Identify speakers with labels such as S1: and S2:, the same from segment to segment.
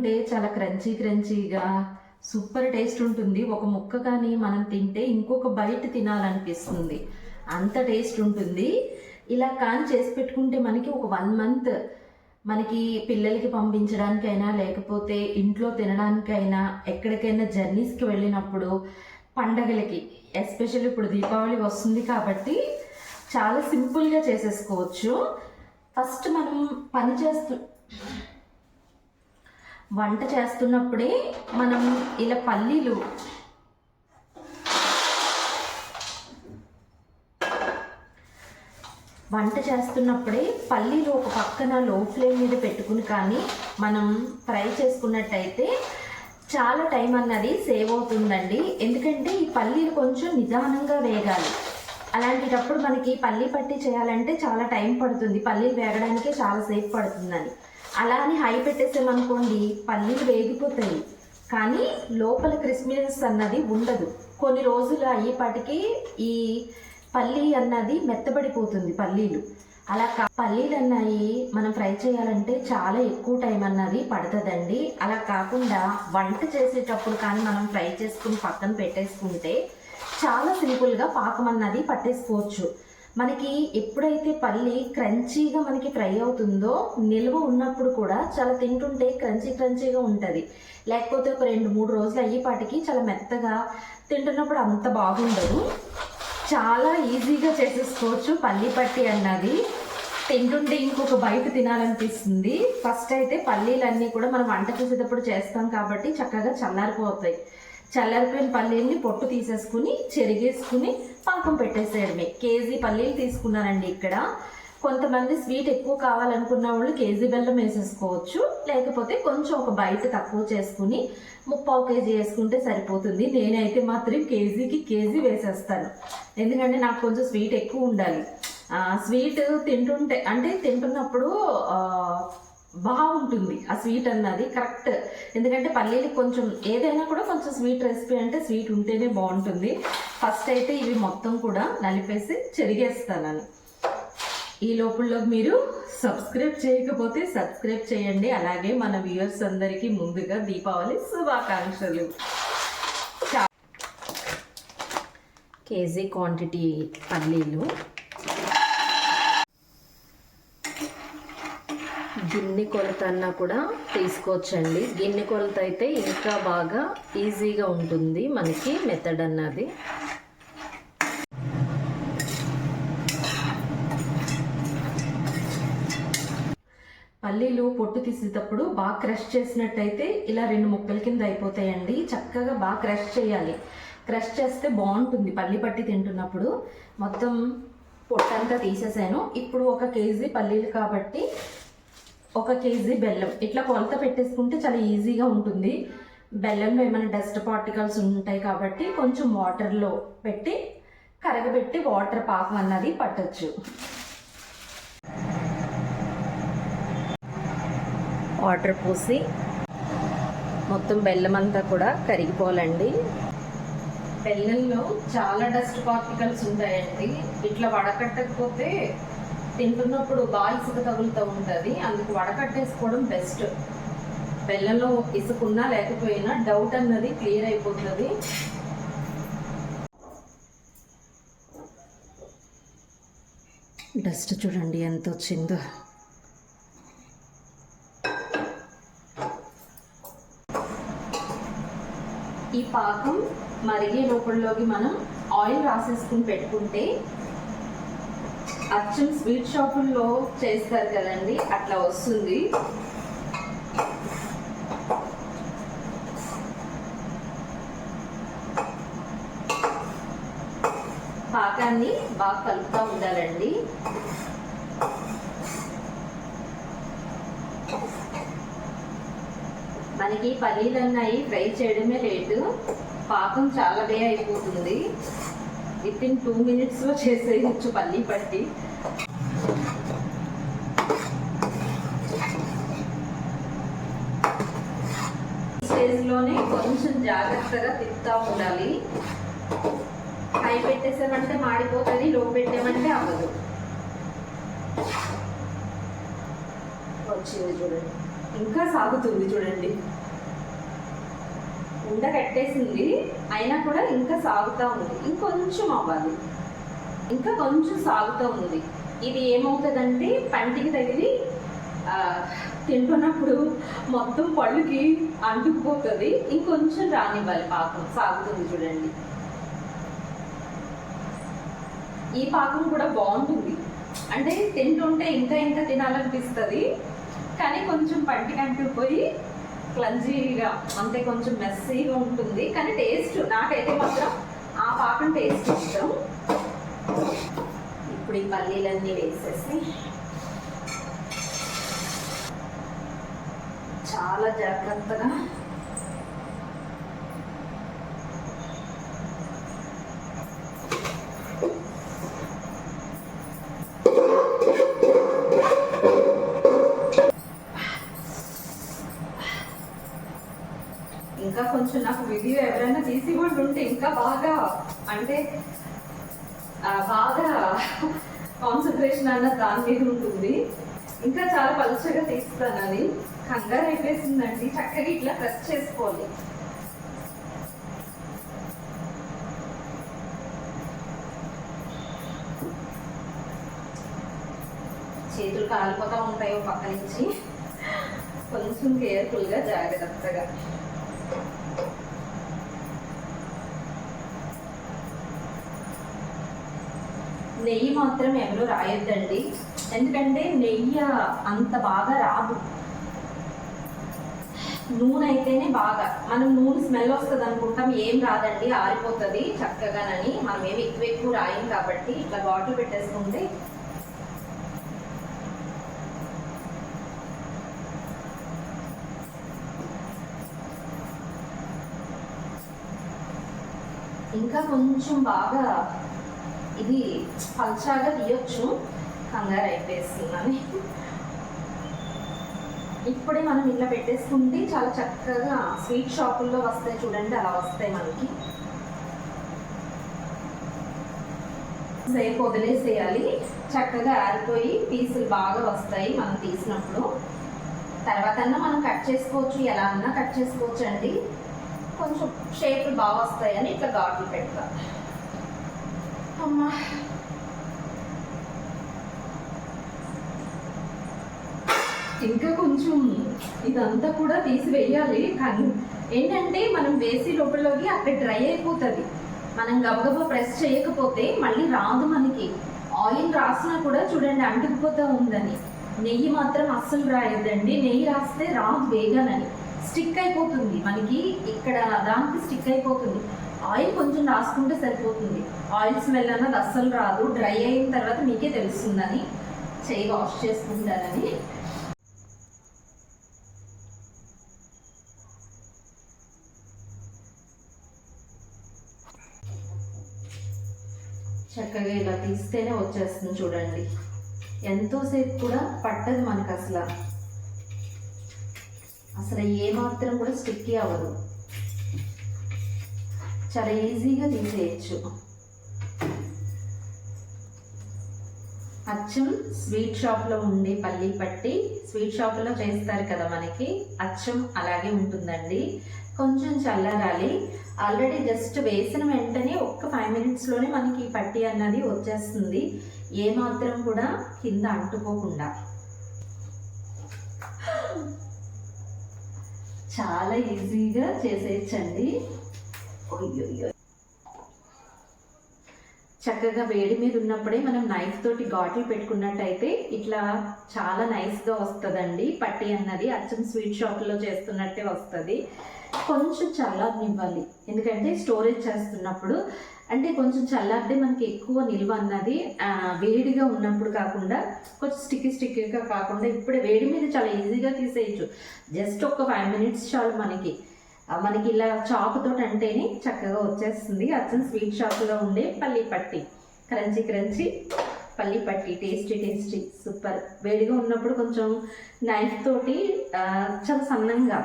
S1: అంటే చాలా క్రంచీ క్రంచీగా సూపర్ టేస్ట్ ఉంటుంది. ఒక ముక్క కానీ మనం తింటే ఇంకొక బయట తినాలనిపిస్తుంది. అంత టేస్ట్ ఉంటుంది. ఇలా కానీ చేసి పెట్టుకుంటే మనకి ఒక వన్ మంత్ మనకి పిల్లలకి పంపించడానికైనా లేకపోతే ఇంట్లో తినడానికైనా ఎక్కడికైనా జర్నీస్కి వెళ్ళినప్పుడు పండగలకి ఎస్పెషల్ ఇప్పుడు దీపావళి వస్తుంది కాబట్టి చాలా సింపుల్గా చేసేసుకోవచ్చు. ఫస్ట్ మనం పని చేస్తు వంట చేస్తున్నప్పుడే మనం ఇలా పల్లీలు వంట చేస్తున్నప్పుడే పల్లీలు ఒక పక్కన లో ఫ్లేమ్ మీద పెట్టుకుని కానీ మనం ఫ్రై చేసుకున్నట్టయితే చాలా టైం అన్నది సేవ్ అవుతుందండి. ఎందుకంటే ఈ పల్లీలు కొంచెం నిదానంగా వేగాలి. అలాంటిటప్పుడు మనకి పల్లీ పట్టి చేయాలంటే చాలా టైం పడుతుంది. పల్లీలు వేగడానికే చాలా సేపు పడుతుందని. అలా అని హై పెట్టేసామనుకోండి పల్లీలు వేగిపోతాయి. కానీ లోపల క్రిస్మీనెస్ అన్నది ఉండదు. కొన్ని రోజులు అయ్యేపాటికి ఈ పల్లీ అన్నది మెత్తబడిపోతుంది పల్లీలు. అలా కా పల్లీలు అన్నాయి మనం ఫ్రై చేయాలంటే చాలా ఎక్కువ టైం అన్నది పడుతుందండి. అలా కాకుండా వంట చేసేటప్పుడు కానీ మనం ఫ్రై చేసుకుని పక్కన పెట్టేసుకుంటే చాలా సింపుల్గా పాకం అన్నది పట్టేసుకోవచ్చు. మనకి ఎప్పుడైతే పల్లి క్రంచీగా మనకి ఫ్రై అవుతుందో నిల్వ ఉన్నప్పుడు కూడా చాలా తింటుంటే క్రంచీ క్రంచీగా ఉంటుంది. లేకపోతే ఒక రెండు మూడు రోజులు అయ్యేపాటికి చాలా మెత్తగా తింటున్నప్పుడు అంత బాగుండదు. చాలా ఈజీగా చేసేసుకోవచ్చు పల్లి పట్టి అన్నది. తింటుంటే ఇంకొక బయట తినాలనిపిస్తుంది. ఫస్ట్ అయితే పల్లీలన్నీ కూడా మనం వంట చేసేటప్పుడు చేస్తాం కాబట్టి చక్కగా చల్లారిపోతాయి. చల్లారిపోయిన పల్లీల్ని పొట్టు తీసేసుకుని చెరిగేసుకుని పాకం పెట్టేసేయడమే కేజీ పల్లీలు తీసుకున్నానండి ఇక్కడ. కొంతమంది స్వీట్ ఎక్కువ కావాలనుకున్న వాళ్ళు కేజీ బెల్లం వేసేసుకోవచ్చు. లేకపోతే కొంచెం ఒక బయట తక్కువ చేసుకుని ముప్పావు కేజీ వేసుకుంటే సరిపోతుంది. నేనైతే మాత్రం కేజీకి కేజీ వేసేస్తాను. ఎందుకంటే నాకు కొంచెం స్వీట్ ఎక్కువ ఉండాలి. స్వీట్ తింటుంటే అంటే తింటున్నప్పుడు బాగుంటుంది. ఆ స్వీట్ అన్నది కరెక్ట్ ఎందుకంటే పల్లీలు కొంచెం ఏదైనా కూడా కొంచెం స్వీట్ రెసిపీ అంటే స్వీట్ ఉంటేనే బాగుంటుంది. ఫస్ట్ అయితే ఇవి మొత్తం కూడా నలిపేసి చెరిగేస్తానని. ఈ లోపల మీరు సబ్స్క్రైబ్ చేయకపోతే సబ్స్క్రైబ్ చేయండి. అలాగే మన వ్యూయర్స్ అందరికీ ముందుగా దీపావళి శుభాకాంక్షలు. కేజీ క్వాంటిటీ పల్లీలు. గిన్నె కొలత అన్నా కూడా తీసుకోవచ్చండి. గిన్నె కొలత అయితే ఇంకా బాగా ఈజీగా ఉంటుంది మనకి మెథడ్ అన్నది. పల్లీలు పొట్టు తీసేటప్పుడు బాగా క్రష్ చేసినట్టయితే ఇలా రెండు ముక్కల కింద అయిపోతాయండి. చక్కగా బాగా క్రష్ చేయాలి. క్రష్ చేస్తే బాగుంటుంది పల్లి పట్టి తింటున్నప్పుడు. మొత్తం పొట్టంతా తీసేసాను. ఇప్పుడు ఒక కేజీ పల్లీలు కాబట్టి ఒక కేజీ బెల్లం. ఇట్లా కొలత పెట్టేసుకుంటే చాలా ఈజీగా ఉంటుంది. బెల్లంలో ఏమైనా డస్ట్ పార్టికల్స్ ఉంటాయి కాబట్టి కొంచెం వాటర్లో పెట్టి కరగబెట్టి వాటర్ పాకం అన్నది పట్టచ్చు. వాటర్ పోసి మొత్తం బెల్లం అంతా కూడా కరిగిపోవాలండి. బెల్లంలో చాలా డస్ట్ పార్టికల్స్ ఉంటాయండి. ఇట్లా వడకట్టకపోతే తింటున్నప్పుడు బాగా ఇసుక తగులుతూ ఉంటుంది. అందుకు వడకట్టేసుకోవడం బెస్ట్ బెల్లంలో ఇసుకున్నా లేకపోయినా డౌట్ అన్నది క్లియర్ అయిపోతుంది. డస్ట్ చూడండి ఎంత వచ్చిందో. ఈ పాకం మరిగే లోపలలోకి మనం ఆయిల్ రాసేసుకుని పెట్టుకుంటే అచ్చం స్వీట్ షాపుల్లో చేస్తారు కదండి అట్లా వస్తుంది. పాకాన్ని బాగా కలుపుతూ ఉండాలండి. మనకి పల్లీలు అన్నాయి ఫ్రై చేయడమే లేటు. పాకం చాలా వే అయిపోతుంది. విత్ ఇన్ టూ మినిట్స్లో చేసేయచ్చు పల్లీ పట్టి. స్టేజ్లోనే కొంచెం జాగ్రత్తగా తిప్పుతూ ఉండాలి. హై పెట్టేసామంటే మాడిపోతుంది లో పెట్టామంటే అవ్వదు. వచ్చింది చూడండి. ఇంకా సాగుతుంది చూడండి. ఉండ కట్టేసింది. అయినా కూడా ఇంకా సాగుతూ ఉంది. ఇంకొంచెం అవ్వాలి. ఇంకా కొంచెం సాగుతూ ఉంది. ఇది ఏమవుతుందంటే పంటికి తగిలి తింటున్నప్పుడు మొత్తం పళ్ళుకి అంటుకుపోతుంది. ఇంకొంచెం రానివ్వాలి పాకం. సాగుతుంది చూడండి. ఈ పాకం కూడా బాగుంటుంది. అంటే తింటుంటే ఇంకా ఇంకా తినాలనిపిస్తుంది. కానీ కొంచెం పంటికి అంటుకుపోయి క్లంజీగా అంటే కొంచెం మెస్సీగా ఉంటుంది. కానీ టేస్ట్ నాకైతే మాత్రం ఆ పాకం టేస్ట్ ఇష్టం. ఇప్పుడు ఈ పల్లీలన్నీ వేసేసి చాలా జాగ్రత్తగా కొంచెం నాకు వీడియో ఎవరైనా తీసి కూడా ఉంటే ఇంకా బాగా అంటే బాగా కాన్సన్ట్రేషన్ అన్న దాని మీద ఉంటుంది. ఇంకా చాలా పలుచగా తీస్తాను అది కంగారు అయిపోయిందండి చక్కగా ఇట్లా ప్రెస్ చేసుకోవాలి. చేతులు కాలిపోతూ ఉంటాయి ఓ పక్క నుంచి. కొంచెం కేర్ఫుల్గా జాగ్రత్తగా. నెయ్యి మాత్రం ఎవరు రాయొద్దండి. ఎందుకంటే నెయ్యి అంత బాగా రాదు. నూనె అయితేనే బాగా. మనం నూనె స్మెల్ వస్తుంది అనుకుంటాం ఏం రాదండి ఆరిపోతుంది చక్కగానని. మనం ఏమి ఎక్కువ ఎక్కువ రాయం కాబట్టి ఇట్లా బాటిల్ పెట్టేసుకుంటే ఇంకా కొంచెం బాగా ఇది పల్చాగా తీయొచ్చు. కంగారు అయిపోయేస్తుందని. ఇప్పుడే మనం ఇలా పెట్టేసుకుంటే చాలా చక్కగా స్వీట్ షాపుల్లో వస్తాయి చూడండి అలా వస్తాయి మనకి. సేపు వదిలేసేయాలి. చక్కగా ఆరిపోయి పీసులు బాగా వస్తాయి మనం తీసినప్పుడు. తర్వాత మనం కట్ చేసుకోవచ్చు ఎలా అన్నా కట్ చేసుకోవచ్చు అండి కొంచెం షేపులు బాగా వస్తాయని ఇట్లా ఘాట్లు పెడతాను అమ్మా. ఇంకా కొంచెం ఇదంతా కూడా తీసి వేయాలి కానీ ఏంటంటే మనం వేసి లోపలలోకి అక్కడ డ్రై అయిపోతుంది. మనం గబగబా ప్రెస్ చేయకపోతే మళ్ళీ రాదు మనకి. ఆయిల్ రాసినా కూడా చూడండి అంటుకుపోతూ ఉందని. నెయ్యి మాత్రం అస్సలు రాయొద్దండి. నెయ్యి రాస్తే రాదు వేగానని. స్టిక్ అయిపోతుంది. మనకి ఇక్కడ దానికి స్టిక్ అయిపోతుంది. ఆయిల్ కొంచెం రాసుకుంటే సరిపోతుంది. ఆయిల్ స్మెల్ అన్నది అస్సలు రాదు. డ్రై అయిన తర్వాత మీకే తెలుస్తుందని. చేయి వాష్ చేసుకుంటారని. చక్కగా ఇలా తీస్తేనే వచ్చేస్తుంది చూడండి. ఎంతోసేపు కూడా పట్టదు మనకు అసలు అసలు ఏమాత్రం కూడా స్టిక్కీ అవ్వదు. చాలా ఈజీగా తీసేయచ్చు. అచ్చం స్వీట్ షాప్లో ఉండే పల్లి పట్టి స్వీట్ షాప్లో చేస్తారు కదా మనకి. అచ్చం అలాగే ఉంటుందండి. కొంచెం చల్లరాలి ఆల్రెడీ జస్ట్ వేసిన వెంటనే ఒక్క ఫైవ్ మినిట్స్లోనే మనకి ఈ పట్టి అన్నది వచ్చేస్తుంది. ఏ మాత్రం కూడా కింద అంటుకోకుండా. చాలా ఈజీగా చేసేయచ్చండి. చక్కగా వేడి మీద ఉన్నప్పుడే మనం నైఫ్ తోటి ఘాట్లు పెట్టుకున్నట్టయితే ఇట్లా చాలా నైస్గా వస్తుందండి. పట్టి అన్నది అచ్చం స్వీట్ షాప్లో చేస్తున్నట్టే వస్తుంది. కొంచెం చల్లారనివ్వాలి. ఎందుకంటే స్టోరేజ్ చేస్తున్నప్పుడు అంటే కొంచెం చల్లారితే మనకి ఎక్కువ నిల్వ అన్నది వేడిగా ఉన్నప్పుడు కాకుండా కొంచెం స్టిక్కీ స్టిక్కీగా కాకుండా ఇప్పుడే వేడి మీద చాలా ఈజీగా తీసేయచ్చు. జస్ట్ ఒక ఫైవ్ మినిట్స్ చాలు మనకి. మనకి ఇలా చాకుతో అంటేనే చక్కగా వచ్చేస్తుంది. అచ్చం స్వీట్ షాప్లో ఉండే పల్లి పట్టి. క్రంచి క్రంచి పల్లి పట్టి. టేస్టీ టేస్టీ సూపర్ వేడిగా ఉన్నప్పుడు కొంచెం నైఫ్ తోటి చాలా సన్నంగా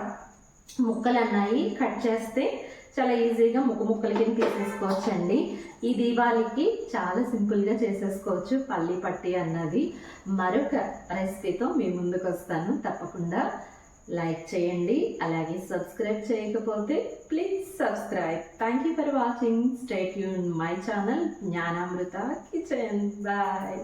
S1: ముక్కలు అన్నాయి కట్ చేస్తే చాలా ఈజీగా ముక్క ముక్కల కింద తీసేసుకోవచ్చు అండి ఈ దీపావళికి చాలా సింపుల్గా చేసేసుకోవచ్చు పల్లి పట్టి అన్నది. మరొక రెసిపీతో మీ ముందుకు వస్తాను తప్పకుండా లైక్ చేయండి అలాగే సబ్స్క్రైబ్ చేయకపోతే please subscribe. Thank you for watching stay Yoon my channel Gnanamrutha kitchen bye